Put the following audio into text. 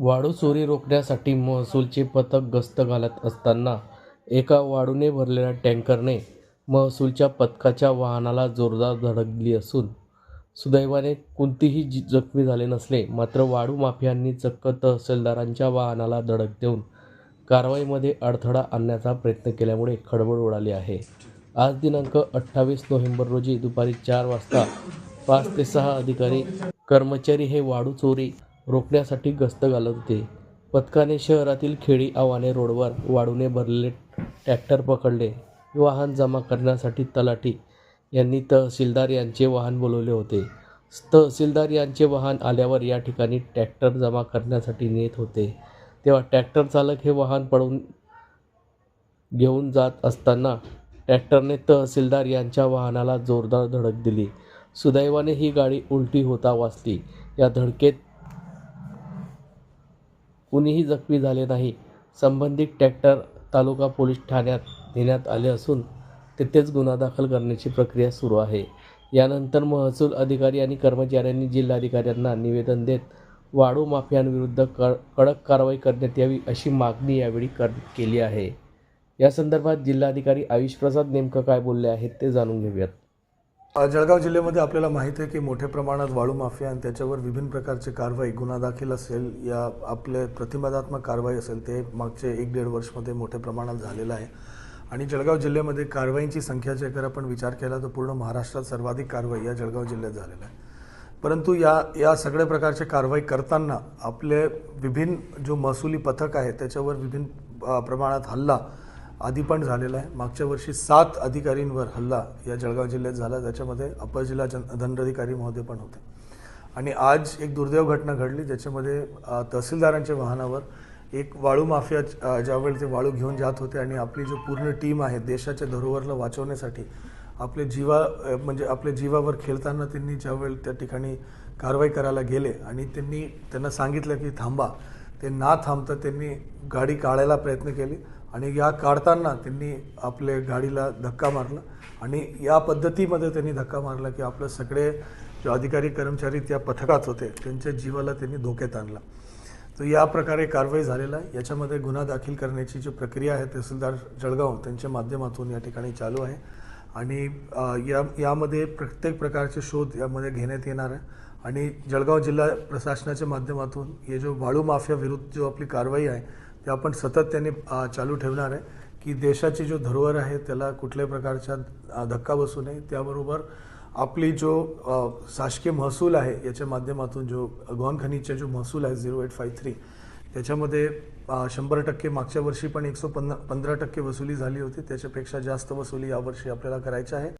वाळू चोरी रोखण्यासाठी महसूलचे पथक गस्त घालत असताना एका वाळूने भरलेल्या टँकरने महसूलच्या पथकाच्या वाहनाला जोरदार धडकली असून सुदैवाने कोणतीही जी जखमी झाले नसले मात्र वाळू माफियांनी चक्क तहसीलदारांच्या वाहनाला धडक देऊन कारवाईमध्ये अडथळा आणण्याचा प्रयत्न केल्यामुळे खळबळ उडाली आहे. आज दिनांक अठ्ठावीस नोव्हेंबर रोजी दुपारी चार वाजता पाच ते सहा अधिकारी कर्मचारी हे वाळू चोरी रोखण्यासाठी गस्त घालत होते. पथकाने शहरातील खेडी आव्हाने रोडवर वाढूने भरलेले ट्रॅक्टर पकडले. वाहन जमा करण्यासाठी तलाठी यांनी तहसीलदार यांचे वाहन बोलवले होते. तहसीलदार यांचे वाहन आल्यावर या ठिकाणी ट्रॅक्टर जमा करण्यासाठी नेत होते. तेव्हा ट्रॅक्टर चालक हे वाहन पडून घेऊन जात असताना ट्रॅक्टरने तहसीलदार यांच्या वाहनाला जोरदार धडक दिली. सुदैवाने ही गाडी उलटी होता वाचली. या धडकेत कुणीही जखमी झाले नाही. संबंधित ट्रॅक्टर तालुका पोलीस ठाण्यात नेण्यात आले असून तेथेच गुन्हा दाखल करण्याची प्रक्रिया सुरू आहे. यानंतर महसूल अधिकारी आणि कर्मचाऱ्यांनी जिल्हाधिकाऱ्यांना निवेदन देत वाळू माफियांविरुद्ध क कडक कारवाई करण्यात यावी अशी मागणी यावेळी कर केली आहे. या संदर्भात जिल्हाधिकारी आयुष प्रसाद नेमकं काय बोलले आहेत ते जाणून घेऊयात. जळगाव जिल्ह्यामध्ये आपल्याला माहीत आहे की मोठ्या प्रमाणात वाळू माफिया आणि त्याच्यावर विभिन्न प्रकारची कारवाई गुन्हा दाखल असेल या आपले प्रतिबंधात्मक कारवाई असेल ते मागचे एक दीड वर्षमध्ये मोठ्या प्रमाणात झालेलं आहे. आणि जळगाव जिल्ह्यामध्ये कारवाईंची संख्या जर जर आपण विचार केला तर पूर्ण महाराष्ट्रात सर्वाधिक कारवाई या जळगाव जिल्ह्यात झालेल्या आहे. परंतु या या सगळ्या प्रकारचे कारवाई करताना आपले विभिन्न जो महसुली पथक आहे त्याच्यावर विभिन्न प्रमाणात हल्ला आधी पण झालेला आहे. मागच्या वर्षी सात अधिकारींवर हल्ला या जळगाव जिल्ह्यात झाला. त्याच्यामध्ये अपर जिल्हा जन दंडाधिकारी महोदय पण होते. आणि आज एक दुर्दैव घटना घडली ज्याच्यामध्ये तहसीलदारांच्या वाहनावर एक वाळू माफिया ज्यावेळी ते वाळू घेऊन जात होते आणि आपली जो पूर्ण टीम आहे देशाच्या धरोहरला वाचवण्यासाठी आपले जीवा म्हणजे आपल्या जीवावर खेळताना त्यांनी ज्यावेळी त्या ठिकाणी कारवाई करायला गेले आणि त्यांनी त्यांना सांगितलं की थांबा ते ना थांबता त्यांनी गाडी काढायला प्रयत्न केली. आणि या काढताना त्यांनी आपल्या गाडीला धक्का मारला आणि या पद्धतीमध्ये त्यांनी धक्का मारला की आपलं सगळे जे अधिकारी कर्मचारी त्या पथकात होते त्यांच्या जीवाला त्यांनी धोक्यात आणला. तर या प्रकारे कारवाई झालेला आहे. याच्यामध्ये गुन्हा दाखल करण्याची जी प्रक्रिया आहे तहसीलदार जळगाव त्यांच्या माध्यमातून या ठिकाणी चालू आहे. आणि या यामध्ये प्रत्येक प्रकारचे शोध यामध्ये घेण्यात येणार आहे. आणि जळगाव जिल्हा प्रशासनाच्या माध्यमातून हे जो वाळू माफिया विरुद्ध जो आपली कारवाई आहे ते आपण सातत्याने त्यांनी चालू ठेवणार आहे की देशाची जो धरोहर आहे त्याला कुठल्याही प्रकारचा धक्का बसू नये. त्याबरोबर आपली जो शासकीय महसूल आहे याच्या माध्यमातून जो गौन खनिजचा जो महसूल आहे झिरो एट फाय थ्री त्याच्यामध्ये शंभर टक्के मागच्या वर्षी पण एकशे पंधरा पंधरा टक्के वसुली झाली होती. त्याच्यापेक्षा जास्त वसुली यावर्षी आपल्याला करायची आहे